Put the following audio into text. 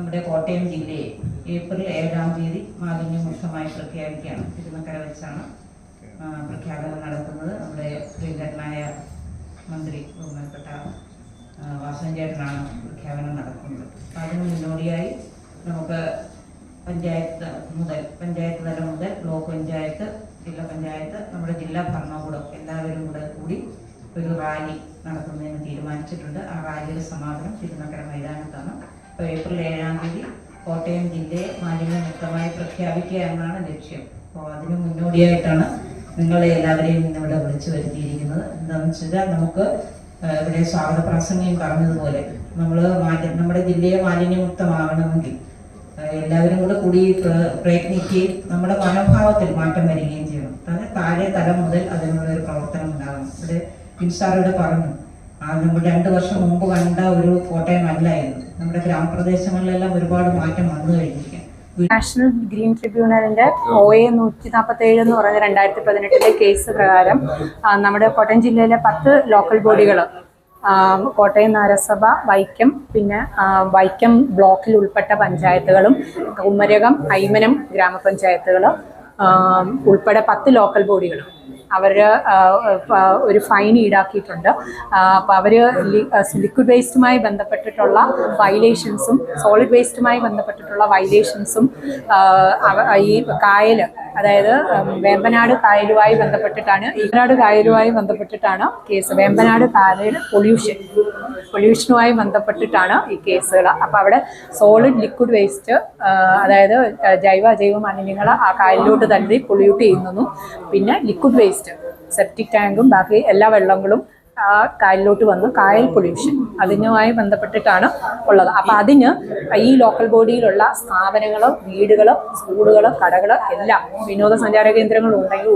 നമ്മുടെ കോട്ടയം ജില്ലയെ ഏപ്രിൽ ഏഴാം തീയതി മാലിന്യമുക്തമായി പ്രഖ്യാപിക്കുകയാണ്. തിരുനക്കര വെച്ചാണ് പ്രഖ്യാപനം നടത്തുന്നത് നമ്മുടെ പ്രിയങ്കരനായ മന്ത്രി ബഹുമാനപ്പെട്ട വാസൻ ചേട്ടനാണ് പ്രഖ്യാപനം നടക്കുന്നത്. അപ്പം അതിന് മുന്നോടിയായി നമുക്ക് പഞ്ചായത്ത് മുതൽ പഞ്ചായത്ത് തലം മുതൽ ബ്ലോക്ക് പഞ്ചായത്ത് ജില്ലാ പഞ്ചായത്ത് നമ്മുടെ ജില്ലാ ഭരണകൂടം എല്ലാവരും കൂടെ കൂടി ഒരു റാലി നടത്തുന്നതിന് തീരുമാനിച്ചിട്ടുണ്ട്. ആ റാലിയുടെ സമാപനം തിരുനക്കര മൈതാനത്താണ്. ഏപ്രിൽ ഏഴാം തീയതി കോട്ടയം ജില്ലയെ മാലിന്യമുക്തമായി പ്രഖ്യാപിക്കുക എന്നാണ് ലക്ഷ്യം. അപ്പോൾ അതിന് മുന്നോടിയായിട്ടാണ് നിങ്ങളെ എല്ലാവരെയും ഇന്നിവിടെ വിളിച്ചു വരുത്തിയിരിക്കുന്നത്. എന്താണെന്ന് വെച്ചാൽ നമുക്ക് ഇവിടെ സ്വാഗത പ്രാസംഗികം പറഞ്ഞതുപോലെ നമ്മൾ നമ്മുടെ ജില്ലയെ മാലിന്യമുക്തമാകണമെങ്കിൽ എല്ലാവരും കൂടെ കൂടി പ്ര- പ്രയത്നിക്കുകയും നമ്മുടെ മനോഭാവത്തിൽ മാറ്റം വരികയും ചെയ്യണം. തന്നെ താഴെ തലം മുതൽ അതിനുള്ള ഒരു പ്രവർത്തനം ഉണ്ടാകണം. ഇവിടെ പിൻസാറിവിടെ പറഞ്ഞു ആ നമ്മൾ രണ്ട് വർഷം മുമ്പ് കണ്ട ഒരു കോട്ടയം അല്ലായിരുന്നു നമ്മുടെ ഗ്രാമപ്രദേശങ്ങളിലെല്ലാം ഒരുപാട് മാറ്റം വന്നു നാഷണൽ ഗ്രീൻ ട്രിബ്യൂണലിന്റെ ഒ എ നൂറ്റി നാൽപ്പത്തി ഏഴ് എന്ന് പറയുന്ന രണ്ടായിരത്തി പതിനെട്ടിലെ കേസ് പ്രകാരം നമ്മുടെ കോട്ടയം ജില്ലയിലെ പത്ത് ലോക്കൽ ബോഡികൾ കോട്ടയം നഗരസഭ വൈക്കം പിന്നെ വൈക്കം ബ്ലോക്കിൽ ഉൾപ്പെട്ട പഞ്ചായത്തുകളും കുമരകം ഐമനം ഗ്രാമപഞ്ചായത്തുകൾ ഉൾപ്പെടെ പത്ത് ലോക്കൽ ബോഡികളും അവർ ഒരു ഫൈൻ ഈടാക്കിയിട്ടുണ്ട്. അപ്പോൾ അവർ ലിക്വിഡ് വേസ്റ്റുമായി ബന്ധപ്പെട്ടിട്ടുള്ള വയലേഷൻസും സോളിഡ് വേസ്റ്റുമായി ബന്ധപ്പെട്ടിട്ടുള്ള വയലേഷൻസും ഈ കായൽ അതായത് വേമ്പനാട് കായലുമായി ബന്ധപ്പെട്ടിട്ടാണ് ഈനാട് കായലുമായി ബന്ധപ്പെട്ടിട്ടാണ് കേസ്. വേമ്പനാട് കായൽ പൊല്യൂഷൻ പൊല്യൂഷനുമായി ബന്ധപ്പെട്ടിട്ടാണ് ഈ കേസുകൾ. അപ്പോൾ അവിടെ സോളിഡ് ലിക്വിഡ് വേസ്റ്റ് അതായത് ജൈവ അജൈവ മാലിന്യങ്ങൾ ആ കായലിലോട്ട് തള്ളി പൊല്യൂട്ട് ചെയ്യുന്നതും പിന്നെ ലിക്വിഡ് വേസ്റ്റ് സെപ്റ്റിക് ടാങ്കും ബാക്കി എല്ലാ വെള്ളങ്ങളും ആ കായലിലോട്ട് വന്ന്. കായൽ പൊല്യൂഷൻ അതിനുമായി ബന്ധപ്പെട്ടിട്ടാണ് ഉള്ളത്. അപ്പം അതിന് ഈ ലോക്കൽ ബോഡിയിലുള്ള സ്ഥാപനങ്ങൾ വീടുകൾ സ്കൂളുകൾ കടകൾ എല്ലാം വിനോദസഞ്ചാര കേന്ദ്രങ്ങളും ഉണ്ടെങ്കിൽ